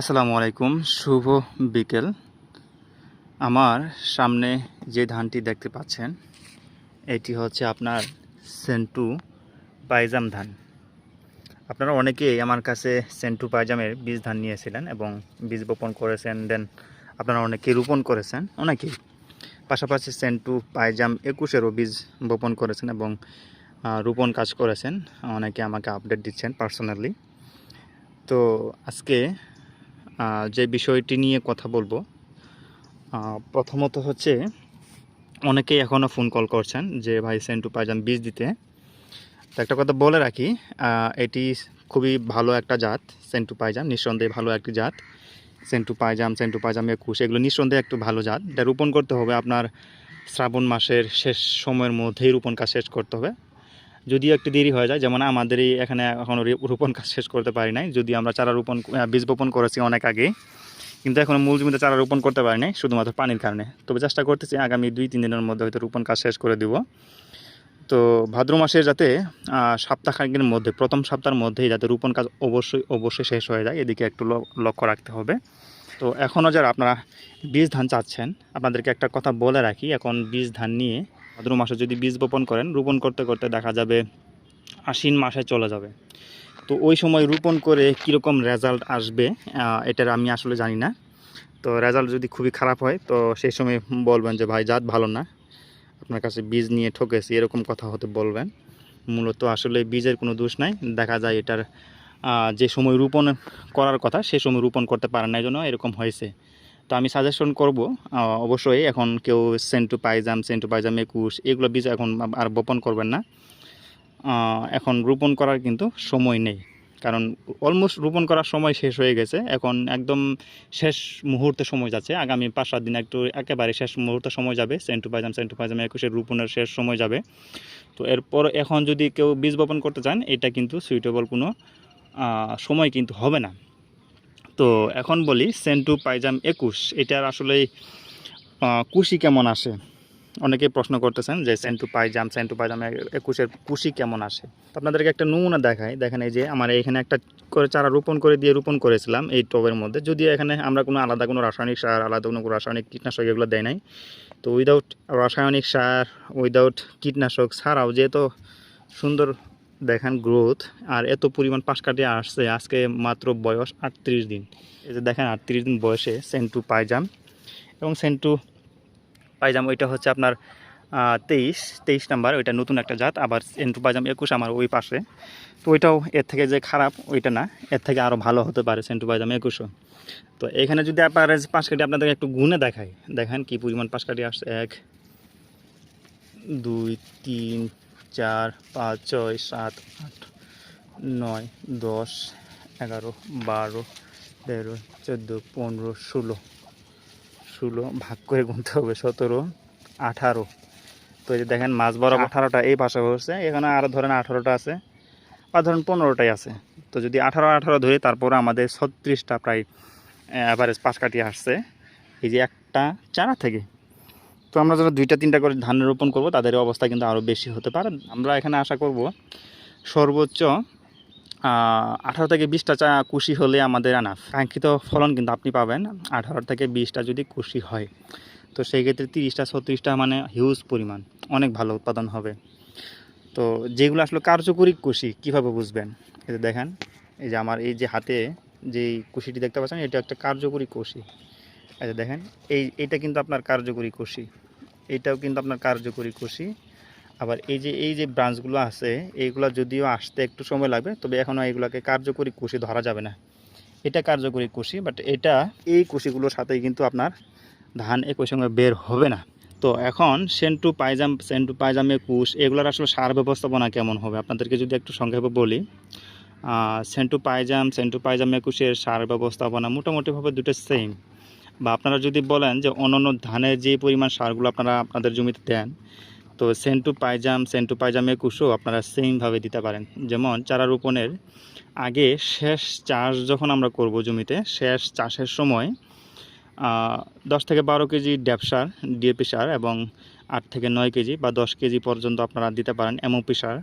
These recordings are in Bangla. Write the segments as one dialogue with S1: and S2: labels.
S1: আসসালামু আলাইকুম শুভ বিকেল আমার সামনে যে ধানটি দেখতে পাচ্ছেন এটি হচ্ছে আপনার সেন্টু পায়জাম ধান আপনারা অনেকেই আমার কাছে সেন্টু পায়জামের বীজ ধান নিয়েছিলেন এবং বীজ বপন করেছেন দেন আপনারা অনেকে রোপণ করেছেন অনেকেই পাশাপাশি সেন্টু পায়জাম একুশেরও বীজ বপন করেছেন এবং রোপণ কাজ করেছেন অনেকে আমাকে আপডেট দিচ্ছেন পার্সোনালি তো আজকে যে বিষয়টি নিয়ে কথা বলবো প্রথমত হচ্ছে অনেকেই এখনও ফোন কল করছেন যে ভাই সেন্টু পাইজাম বীজ দিতে তো একটা কথা বলে রাখি এটি খুবই ভালো একটা জাত সেন্টু পাইজাম নিঃসন্দেহে ভালো একটি জাত সেন্টু পাইজাম সেন্টু পাইজাম একুশ এগুলো নিঃসন্দেহে একটু ভালো জাত এটা রোপণ করতে হবে আপনার শ্রাবণ মাসের শেষ সময়ের মধ্যেই রোপণ কাজ শেষ করতে হবে যদিও একটু দেরি হয়ে যায় যেমন আমাদের এখানে এখনও রোপণ কাজ শেষ করতে পারি নাই যদি আমরা চারা রোপণ বীজ বপন করেছি অনেক আগে কিন্তু এখন মূল জমিতে চারা রোপণ করতে পারি নাই শুধুমাত্র পানির কারণে তবে চেষ্টা করতেছি আগামী দুই তিন দিনের মধ্যে হয়তো রোপণ কাজ শেষ করে দেব তো ভাদ্র মাসে যাতে সপ্তাহখানেকের মধ্যে প্রথম সপ্তাহের মধ্যেই যাতে রোপণ কাজ অবশ্যই অবশ্যই শেষ হয়ে যায় এদিকে একটু লক্ষ্য রাখতে হবে তো এখনও যারা আপনারা বীজ ধান চাচ্ছেন আপনাদেরকে একটা কথা বলে রাখি এখন বীজ ধান নিয়ে ভাদ্র মাসে যদি বীজ বপন করেন রোপণ করতে করতে দেখা যাবে আশ্বিন মাসে চলে যাবে তো ওই সময় রোপণ করে কীরকম রেজাল্ট আসবে এটার আমি আসলে জানি না তো রেজাল্ট যদি খুবই খারাপ হয় তো সেই সময় বলবেন যে ভাই জাত ভালো না আপনার কাছে বীজ নিয়ে ঠকেছি এরকম কথা হতে বলবেন মূলত আসলে বীজের কোনো দোষ নাই দেখা যায় এটার যে সময় রোপণ করার কথা সে সময় রোপণ করতে পারেন না এই জন্য এরকম হয়েছে তো আমি সাজেশন করব অবশ্যই এখন কেউ সেন্টু পাইজাম সেন্টু পাইজাম একুশ এগুলো বীজ এখন আর বপন করবেন না এখন রোপণ করার কিন্তু সময় নেই কারণ অলমোস্ট রোপণ করার সময় শেষ হয়ে গেছে এখন একদম শেষ মুহূর্তে সময় যাচ্ছে আগামী পাঁচ সাত দিন একটু একেবারে শেষ মুহূর্তে সময় যাবে সেন্টু পাইজাম সেন্টু পাইজাম একুশের রোপণের শেষ সময় যাবে তো এরপর এখন যদি কেউ বীজ বপন করতে চান এটা কিন্তু সুইটেবল কোনো সময় কিন্তু হবে না তো এখন বলি সেন্টু পাইজাম একুশ এটার আসলে কুশি কেমন আসে অনেকে প্রশ্ন করতেছেন যে সেন্টু পাইজাম সেন্টু পাইজাম একুশের কুশি কেমন আসে আপনাদেরকে একটা নমুনা দেখায় দেখেন এই যে আমার এখানে একটা করে চারা রোপণ করে দিয়ে রোপণ করেছিলাম এই টবের মধ্যে যদিও এখানে আমরা কোনো আলাদা কোনো রাসায়নিক সার আলাদা কোনো রাসায়নিক কীটনাশক এগুলো দেয় নাই তো উইদাউট রাসায়নিক সার উইদাউট কীটনাশক ছাড়াও যেহেতু সুন্দর দেখেন গ্রোথ আর এত পরিমাণ পাশ কাটিয়ে আসছে আজকে মাত্র বয়স আটত্রিশ দিন এই যে দেখেন আটত্রিশ দিন বয়সে সেন্টু পায়জাম এবং সেন্টু পায়জাম ওইটা হচ্ছে আপনার তেইশ তেইশ নাম্বার ওইটা নতুন একটা জাত আবার সেন্টু পায়জাম একুশ আমার ওই পাশে তো ওইটাও এর থেকে যে খারাপ ওইটা না এর থেকে আরও ভালো হতে পারে সেন্টু পায়জাম একুশও তো এখানে যদি আপনার পাশ কাটি আপনাদের একটু গুণে দেখায় দেখেন কি পরিমাণ পাশ কাটি আসছে এক দুই তিন চার পাঁচ ছয় সাত আট নয় দশ এগারো বারো তেরো চোদ্দো পনেরো ষোলো ষোলো ভাগ করে গুনতে হবে সতেরো আঠারো তো এই যে দেখেন মাছ বরাবর আঠারোটা এই পাশে হচ্ছে এখানে আরও ধরেন আঠারোটা আছে বা ধরেন পনেরোটাই আছে তো যদি আঠারো আঠারো ধরে তারপরে আমাদের ছত্রিশটা প্রায় অ্যাভারেজ পাশ কাটিয়ে আসছে এই যে একটা চারা থেকে তো আমরা যারা দুইটা তিনটা করে ধান রোপণ করব তাদের অবস্থা কিন্তু আরও বেশি হতে পারে আমরা এখানে আশা করব সর্বোচ্চ আঠারো থেকে বিশটা চা কুশি হলে আমাদের আনাফ কাঙ্ক্ষিত ফলন কিন্তু আপনি পাবেন আঠারো থেকে বিশটা যদি কুশি হয় তো সেই ক্ষেত্রে তিরিশটা ছত্রিশটা মানে হিউজ পরিমাণ অনেক ভালো উৎপাদন হবে তো যেগুলো আসলে কার্যকরী কুশি কিভাবে বুঝবেন এতে দেখেন এই যে আমার এই যে হাতে যে কুশিটি দেখতে পাচ্ছেন এটা একটা কার্যকরী কুশি আচ্ছা দেখেন এই এটা কিন্তু আপনার কার্যকরী কুশি এটাও কিন্তু আপনার কার্যকরী কষি আবার এই যে এই যে ব্রাঞ্চগুলো আছে এইগুলো যদিও আসতে একটু সময় লাগবে তবে এখনও এগুলোকে কার্যকরী কুশি ধরা যাবে না এটা কার্যকরী কুশি বাট এটা এই কুশিগুলোর সাথেই কিন্তু আপনার ধান একই সঙ্গে বের হবে না তো এখন সেন্টু পায়জাম সেন্টু পায়জামে কুশ এগুলোর আসলে সার ব্যবস্থাপনা কেমন হবে আপনাদেরকে যদি একটু সংক্ষেপে বলি সেন্টু পায়জাম সেন্টু পায়জামে কুশের সার ব্যবস্থাপনা মোটামুটিভাবে দুটো সেম বা আপনারা যদি বলেন যে অন্য অন্য ধানের যে পরিমাণ সারগুলো আপনারা আপনাদের জমিতে দেন তো সেন্টু পায়জাম সেন্টু পাইজামের কুশো আপনারা সেমভাবে দিতে পারেন যেমন চারা রোপণের আগে শেষ চাষ যখন আমরা করব জমিতে শেষ চাষের সময় দশ থেকে বারো কেজি ড্যাপ সার ডিএপি সার এবং আট থেকে নয় কেজি বা দশ কেজি পর্যন্ত আপনারা দিতে পারেন এমওপি সার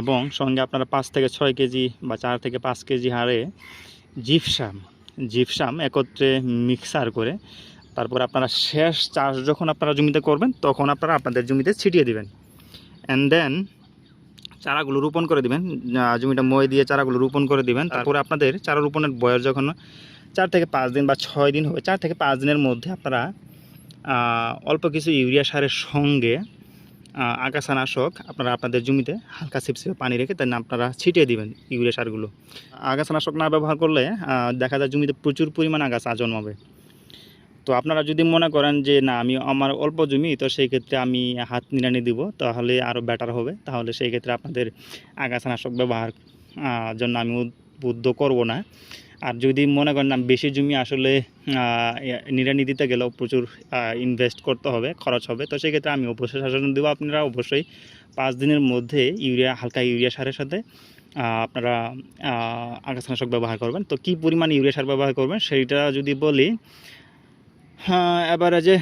S1: এবং সঙ্গে আপনারা পাঁচ থেকে ছয় কেজি বা চার থেকে পাঁচ কেজি হারে জিপসাম জিপসাম একত্রে মিক্সার করে তারপর আপনারা শেষ চাষ যখন আপনারা জমিতে করবেন তখন আপনারা আপনাদের জমিতে ছিটিয়ে দিবেন অ্যান্ড দেন চারাগুলো রোপণ করে দিবেন জমিটা মই দিয়ে চারাগুলো রোপণ করে দিবেন তারপরে আপনাদের চারা রোপণের বয়স যখন চার থেকে পাঁচ দিন বা ছয় দিন হবে চার থেকে পাঁচ দিনের মধ্যে আপনারা অল্প কিছু ইউরিয়া সারের সঙ্গে আগাছানাশক আপনারা আপনাদের জমিতে হালকা সিপসিপে পানি রেখে তাই আপনারা ছিটিয়ে দিবেন ইউরিয়া সারগুলো আগাছানাশক না ব্যবহার করলে দেখা যায় জমিতে প্রচুর পরিমাণ আগাছা জন্মাবে তো আপনারা যদি মনে করেন যে না আমি আমার অল্প জমি তো সেই ক্ষেত্রে আমি হাত নিড়ানি দিব তাহলে আরও বেটার হবে তাহলে সেই ক্ষেত্রে আপনাদের আগাছানাশক ব্যবহার জন্য আমি উদ্বুদ্ধ করব না আর যদি মনে করেন বেশি জমি আসলে নিরানি দিতে গেলেও প্রচুর ইনভেস্ট করতে হবে খরচ হবে তো সেক্ষেত্রে আমি অবশ্যই শাসন দেবো আপনারা অবশ্যই পাঁচ দিনের মধ্যে ইউরিয়া হালকা ইউরিয়া সারের সাথে আপনারা আগাছানাশক ব্যবহার করবেন তো কি পরিমাণ ইউরিয়া সার ব্যবহার করবেন সেইটা যদি বলি হ্যাঁ এবারে যে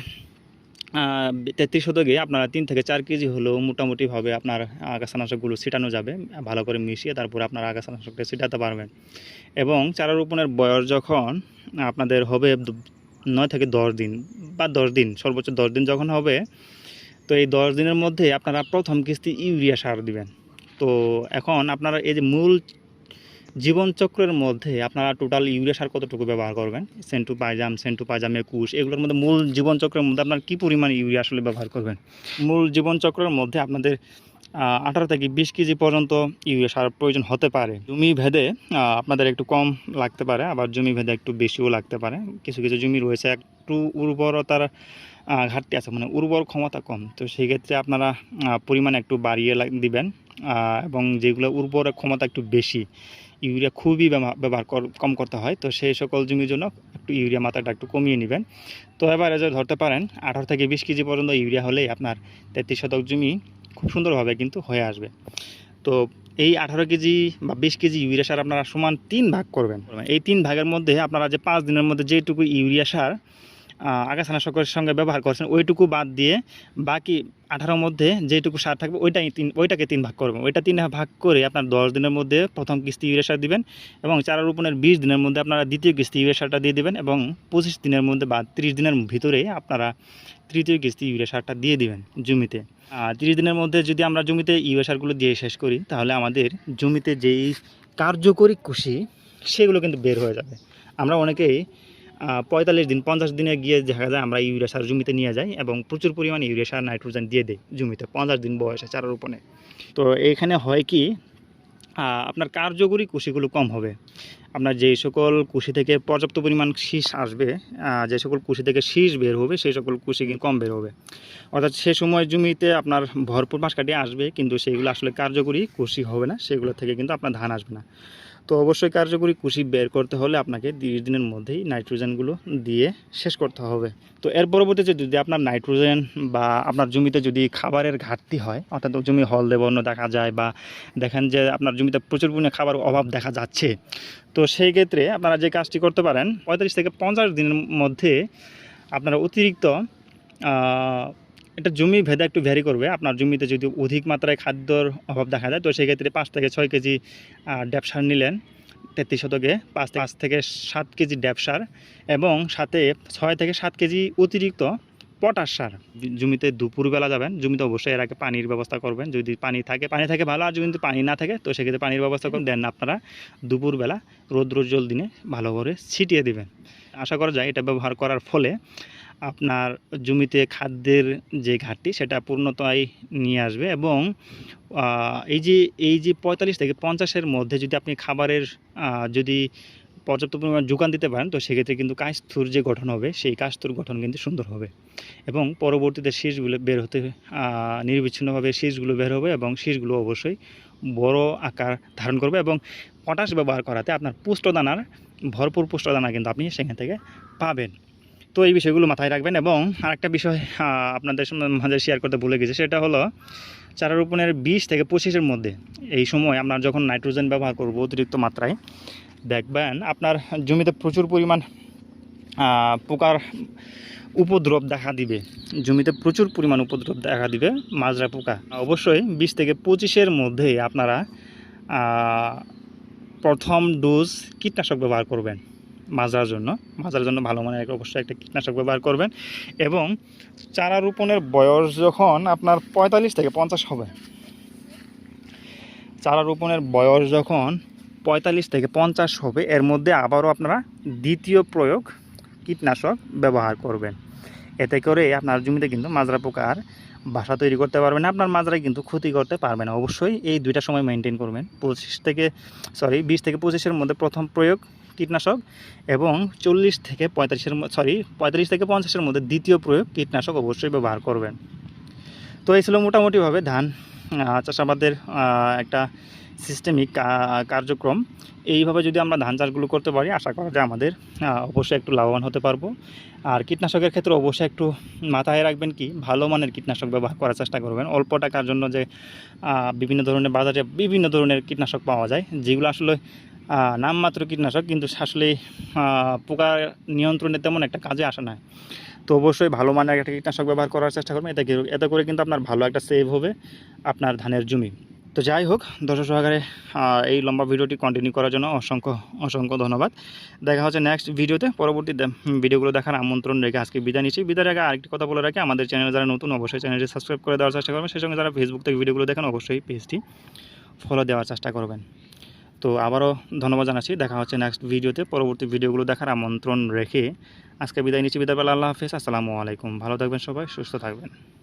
S1: তেত্রিশ শতকে আপনারা তিন থেকে চার কেজি হলেও মোটামুটিভাবে আপনার আগাছানাশকগুলো ছিটানো যাবে ভালো করে মিশিয়ে তারপরে আপনার আগাছানাশকটা ছিটাতে পারবেন এবং চারা রোপণের বয়স যখন আপনাদের হবে নয় থেকে দশ দিন বা দশ দিন সর্বোচ্চ দশ দিন যখন হবে তো এই দশ দিনের মধ্যে আপনারা প্রথম কিস্তি ইউরিয়া সার দিবেন তো এখন আপনারা এই যে মূল জীবনচক্রের মধ্যে আপনারা টোটাল ইউরিয়া সার কতটুকু ব্যবহার করবেন সেন্টু পায়জাম সেন্টু পায়জাম একুশ এগুলোর মধ্যে মূল জীবনচক্রের মধ্যে আপনার কী পরিমাণ ইউরিয়া আসলে ব্যবহার করবেন মূল জীবনচক্রের মধ্যে আপনাদের আঠারো থেকে বিশ কেজি পর্যন্ত ইউরিয়া সার প্রয়োজন হতে পারে জমি ভেদে আপনাদের একটু কম লাগতে পারে আবার জমি ভেদে একটু বেশিও লাগতে পারে কিছু কিছু জমি রয়েছে একটু উর্বরতার ঘাটতি আছে মানে উর্বর ক্ষমতা কম তো সেক্ষেত্রে আপনারা পরিমাণ একটু বাড়িয়ে দিবেন এবং যেগুলো উর্বর ক্ষমতা একটু বেশি ইউরিয়া খুবই ব্যবহার কম করতে হয় তো সেই সকল জমির জন্য একটু ইউরিয়া মাত্রাটা একটু কমিয়ে নেবেন তো এবার যে ধরতে পারেন আঠারো থেকে বিশ কেজি পর্যন্ত ইউরিয়া হলেই আপনার তেত্রিশ শতক জমি খুব সুন্দরভাবে কিন্তু হয়ে আসবে তো এই আঠারো কেজি বা বিশ কেজি ইউরিয়া সার আপনারা সমান তিন ভাগ করবেন এই তিন ভাগের মধ্যে আপনারা যে পাঁচ দিনের মধ্যে যেটুকু ইউরিয়া সার আগাছানাশকের সঙ্গে ব্যবহার করছেন ওইটুকু বাদ দিয়ে বাকি আঠারোর মধ্যে যেটুকু সার থাকবে ওইটাই তিন ওইটাকে তিন ভাগ করবেন ওইটা তিন ভাগ করে আপনার দশ দিনের মধ্যে প্রথম কিস্তি ইউরিয়া সার দেবেন এবং চারা রোপণের বিশ দিনের মধ্যে আপনারা দ্বিতীয় কিস্তি ইউরিয়া সারটা দিয়ে দেবেন এবং পঁচিশ দিনের মধ্যে বা ত্রিশ দিনের ভিতরে আপনারা তৃতীয় কিস্তি ইউরিয়া সারটা দিয়ে দিবেন জমিতে আর তিরিশ দিনের মধ্যে যদি আমরা জমিতে ইউরিয়া সারগুলো দিয়ে শেষ করি তাহলে আমাদের জমিতে যেই কার্যকরী কুশি সেগুলো কিন্তু বের হয়ে যাবে আমরা অনেকেই পঁয়তাল্লিশ দিন পঞ্চাশ দিনে গিয়ে দেখা যায় আমরা ইউরিয়া সার জমিতে নিয়ে যাই এবং প্রচুর পরিমাণে ইউরিয়া সার নাইট্রোজেন দিয়ে দেয় জমিতে পঞ্চাশ দিন বয়সে চারা রোপণে তো এইখানে হয় কি আপনার কার্যকরী কুশিগুলো কম হবে আপনার যে সকল কুশি থেকে পর্যাপ্ত পরিমাণ শীষ আসবে যে সকল কুশি থেকে শীষ বের হবে সেই সকল কুশি কম বের হবে অর্থাৎ সে সময় জমিতে আপনার ভরপুর মাস কাটিয়ে আসবে কিন্তু সেইগুলো আসলে কার্যকরী কুশি হবে না সেগুলো থেকে কিন্তু আপনার ধান আসবে না তো অবশ্যই কার্যকরী কুশি বের করতে হলে আপনাকে তিরিশ দিনের মধ্যেই নাইট্রোজেনগুলো দিয়ে শেষ করতে হবে তো এর পরবর্তীতে যদি আপনার নাইট্রোজেন বা আপনার জমিতে যদি খাবারের ঘাটতি হয় অর্থাৎ জমি হল বর্ণ দেখা যায় বা দেখেন যে আপনার জমিতে প্রচুর পরিমাণে খাবার অভাব দেখা যাচ্ছে তো সেই ক্ষেত্রে আপনারা যে কাজটি করতে পারেন পঁয়তাল্লিশ থেকে পঞ্চাশ দিনের মধ্যে আপনারা অতিরিক্ত এটা জমি ভেদা একটু ভ্যারি করবে আপনার জমিতে যদি অধিক মাত্রায় খাদ্যর অভাব দেখা যায় তো সেক্ষেত্রে পাঁচ থেকে ছয় কেজি ড্যাপসার নিলেন তেত্রিশ শতকে পাঁচ পাঁচ থেকে সাত কেজি ড্যাপসার এবং সাথে ছয় থেকে সাত কেজি অতিরিক্ত পটাশ সার জমিতে দুপুরবেলা যাবেন জমিতে অবশ্যই এর আগে পানির ব্যবস্থা করবেন যদি পানি থাকে পানি থাকে ভালো আর যদি পানি না থাকে তো সেক্ষেত্রে পানির ব্যবস্থা করুন দেন আপনারা দুপুরবেলা রৌদ্রোজ্জ্বল দিনে ভালো করে ছিটিয়ে দেবেন আশা করা যায় এটা ব্যবহার করার ফলে আপনার জমিতে খাদ্যের যে ঘাটতি সেটা পূর্ণতায় নিয়ে আসবে এবং এই যে এই যে পঁয়তাল্লিশ থেকে পঞ্চাশের মধ্যে যদি আপনি খাবারের যদি পর্যাপ্ত পরিমাণ যোগান দিতে পারেন তো সেক্ষেত্রে কিন্তু কাঁচথুর যে গঠন হবে সেই কাঁচথুর গঠন কিন্তু সুন্দর হবে এবং পরবর্তীতে শীষগুলো বের হতে নির্বিচ্ছিন্নভাবে শীষগুলো বের হবে এবং শীষগুলো অবশ্যই বড় আকার ধারণ করবে এবং পটাশ ব্যবহার করাতে আপনার পুষ্টদানার ভরপুর পুষ্টদানা কিন্তু আপনি সেখান থেকে পাবেন তো এই বিষয়গুলো মাথায় রাখবেন এবং আরেকটা বিষয় আপনাদের মাঝে শেয়ার করতে ভুলে গেছে সেটা হলো চারা রোপণের বিশ থেকে পঁচিশের মধ্যে এই সময় আমরা যখন নাইট্রোজেন ব্যবহার করব অতিরিক্ত মাত্রায় দেখবেন আপনার জমিতে প্রচুর পরিমাণ পোকার উপদ্রব দেখা দিবে জমিতে প্রচুর পরিমাণ উপদ্রব দেখা দিবে মাজরা পোকা অবশ্যই বিশ থেকে পঁচিশের মধ্যে আপনারা প্রথম ডোজ কীটনাশক ব্যবহার করবেন মাজার জন্য মাজার জন্য ভালো মানের অবশ্যই একটা কীটনাশক ব্যবহার করবেন এবং চারা রোপণের বয়স যখন আপনার পঁয়তাল্লিশ থেকে পঞ্চাশ হবে চারা রোপণের বয়স যখন পঁয়তাল্লিশ থেকে পঞ্চাশ হবে এর মধ্যে আবারও আপনারা দ্বিতীয় প্রয়োগ কীটনাশক ব্যবহার করবেন এতে করে আপনার জমিতে কিন্তু মাজরা পোকার বাসা তৈরি করতে পারবেন আপনার মাজরা কিন্তু ক্ষতি করতে পারবে না অবশ্যই এই দুইটা সময় মেনটেন করবেন পঁচিশ থেকে সরি বিশ থেকে পঁচিশের মধ্যে প্রথম প্রয়োগ কীটনাশক এবং চল্লিশ থেকে পঁয়তাল্লিশের সরি পঁয়তাল্লিশ থেকে পঞ্চাশের মধ্যে দ্বিতীয় প্রয়োগ কীটনাশক অবশ্যই ব্যবহার করবেন তো এই ছিল মোটামুটিভাবে ধান চাষাবাদের একটা সিস্টেমিক কার্যক্রম এইভাবে যদি আমরা ধান চাষগুলো করতে পারি আশা করা যায় আমাদের অবশ্যই একটু লাভবান হতে পারবো আর কীটনাশকের ক্ষেত্রে অবশ্যই একটু মাথায় রাখবেন কি ভালো মানের কীটনাশক ব্যবহার করার চেষ্টা করবেন অল্প টাকার জন্য যে বিভিন্ন ধরনের বাজারে বিভিন্ন ধরনের কীটনাশক পাওয়া যায় যেগুলো আসলে নামমাত্র কীটনাশক কিন্তু আসলে পোকা নিয়ন্ত্রণে তেমন একটা কাজে আসে না তো অবশ্যই ভালো মানের একটা কীটনাশক ব্যবহার করার চেষ্টা করবেন এতে এতে করে কিন্তু আপনার ভালো একটা সেভ হবে আপনার ধানের জমি তো যাই হোক দর্শক সহকারে এই লম্বা ভিডিওটি কন্টিনিউ করার জন্য অসংখ্য অসংখ্য ধন্যবাদ দেখা হচ্ছে নেক্সট ভিডিওতে পরবর্তী ভিডিওগুলো দেখার আমন্ত্রণ রেখে আজকে বিদায় নিচ্ছি বিদায় রেখে আরেকটি কথা বলে রাখি আমাদের চ্যানেল যারা নতুন অবশ্যই চ্যানেলটি সাবস্ক্রাইব করে দেওয়ার চেষ্টা করবেন সেই সঙ্গে যারা ফেসবুক থেকে ভিডিওগুলো দেখেন অবশ্যই পেজটি ফলো দেওয়ার চেষ্টা করবেন তো আবারও ধন্যবাদ জানাচ্ছি দেখা হচ্ছে নেক্সট ভিডিওতে পরবর্তী ভিডিওগুলো দেখার আমন্ত্রণ রেখে আজকে বিদায় নিচ্ছি বিদায় আল্লাহ হাফিজ আসসালামু আলাইকুম ভালো থাকবেন সবাই সুস্থ থাকবেন